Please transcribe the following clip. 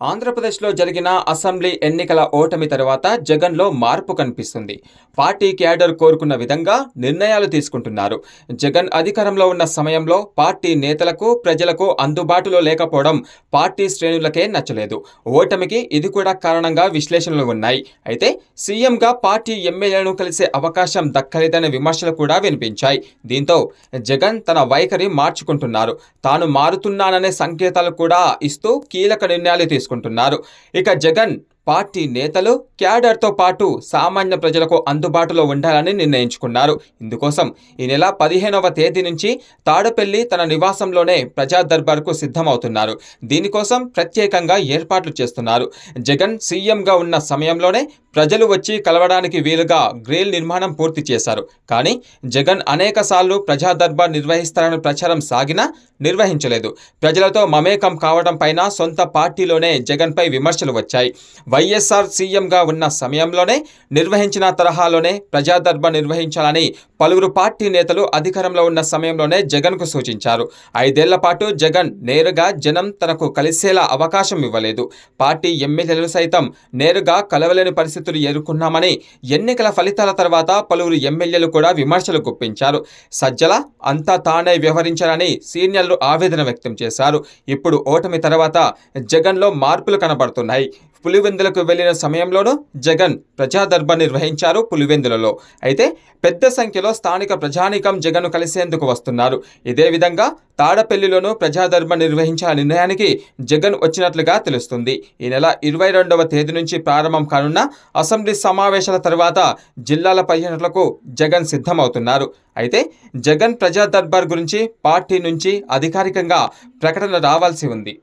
ఆంధ్రప్రదేశ్లో జరిగిన అసెంబ్లీ ఎన్నికల ఓటమి తర్వాత జగన్లో మార్పు కనిపిస్తుంది. పార్టీ క్యాడర్ కోరుకున్న విధంగా నిర్ణయాలు తీసుకుంటున్నారు. జగన్ అధికారంలో ఉన్న సమయంలో పార్టీ నేతలకు ప్రజలకు అందుబాటులో లేకపోవడం పార్టీ శ్రేణులకే నచ్చలేదు. ఓటమికి ఇది కూడా కారణంగా విశ్లేషణలు ఉన్నాయి. అయితే సీఎంగా పార్టీ ఎమ్మెల్యేలను కలిసే అవకాశం దక్కలేదనే విమర్శలు కూడా వినిపించాయి. దీంతో జగన్ తన వైఖరి మార్చుకుంటున్నారు. తాను మారుతున్నాననే సంకేతాలు కూడా ఇస్తూ కీలక నిర్ణయాలు తీసుకుంటున్నారు ఇక జగన్ పార్టీ నేతలు క్యాడర్తో పాటు సామాన్య ప్రజలకు అందుబాటులో ఉండాలని నిర్ణయించుకున్నారు. ఇందుకోసం ఈ నెల పదిహేనవ తేదీ నుంచి తాడపల్లి తన నివాసంలోనే ప్రజా దర్బార్కు సిద్ధమవుతున్నారు. దీనికోసం ప్రత్యేకంగా ఏర్పాట్లు చేస్తున్నారు. జగన్ సీఎంగా ఉన్న సమయంలోనే ప్రజలు వచ్చి కలవడానికి వీలుగా గ్రిల్ నిర్మాణం పూర్తి చేశారు. కానీ జగన్ అనేక సార్లు ప్రజా దర్బార్ నిర్వహిస్తారని ప్రచారం సాగినా నిర్వహించలేదు. ప్రజలతో మమేకం కావడం పైన సొంత పార్టీలోనే జగన్పై విమర్శలు వచ్చాయి. వైఎస్ఆర్ సీఎంగా ఉన్న సమయంలోనే నిర్వహించిన తరహాలోనే ప్రజా దర్బార్ నిర్వహించాలని పలువురు పార్టీ నేతలు అధికారంలో ఉన్న సమయంలోనే జగన్కు సూచించారు. ఐదేళ్ళ పాటు జగన్ నేరుగా జనం తనకు కలిసేలా అవకాశం ఇవ్వలేదు. పార్టీ ఎమ్మెల్యేలు సైతం నేరుగా కలవలేని పరిస్థితి పరిస్థితులు ఎదుర్కొన్నామని ఎన్నికల ఫలితాల తర్వాత పలువురు ఎమ్మెల్యేలు కూడా విమర్శలు గుప్పించారు. సజ్జల అంతా తానే వ్యవహరించారని సీనియర్లు ఆవేదన వ్యక్తం చేశారు. ఇప్పుడు ఓటమి తర్వాత జగన్లో మార్పులు కనబడుతున్నాయి. పులివెందులకు వెళ్ళిన సమయంలోనూ జగన్ ప్రజా దర్బార్ నిర్వహించారు పులివెందులలో. అయితే పెద్ద సంఖ్యలో స్థానిక ప్రజానీకం జగన్ను కలిసేందుకు వస్తున్నారు. ఇదే విధంగా తాడపల్లిలోనూ ప్రజా నిర్వహించే నిర్వహించిన నిర్ణయానికి జగన్ వచ్చినట్లుగా తెలుస్తుంది. ఈ నెల ఇరవై రెండవ తేదీ నుంచి ప్రారంభం కానున్న అసెంబ్లీ సమావేశాల తర్వాత జిల్లాల పర్యటనలకు జగన్ సిద్ధమవుతున్నారు. అయితే జగన్ ప్రజా దర్బార్ గురించి పార్టీ నుంచి అధికారికంగా ప్రకటన రావాల్సి ఉంది.